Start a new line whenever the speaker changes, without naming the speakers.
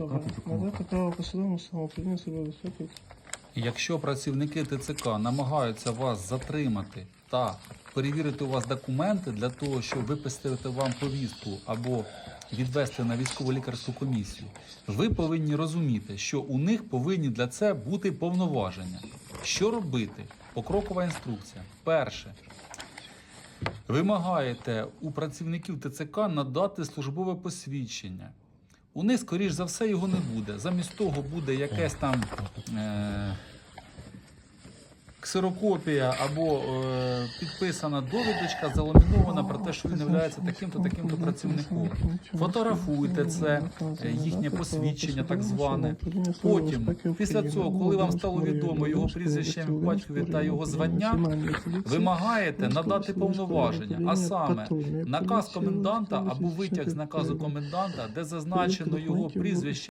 Добре. Надати право посадовому самоуправління себе безпеки.
Якщо працівники ТЦК намагаються вас затримати та перевірити у вас документи для того, щоб виписати вам повістку або відвести на військово лікарську комісію, ви повинні розуміти, що у них повинні для це бути повноваження. Що робити? Покрокова інструкція. Перше. Вимагаєте у працівників ТЦК надати службове посвідчення. У них, скоріш за все, його не буде. Замість того буде якесь там е- ксерокопія або е- підписана довідочка, заламінована про те, що він є таким-то таким-то працівником. Фотографуйте це, е, їхнє посвідчення, так зване. Потім, після цього, коли вам стало відомо його прізвище, батькові та його звання, вимагаєте надати повноваження, а саме наказ коменданта або витяг з наказу коменданта, де зазначено його прізвище.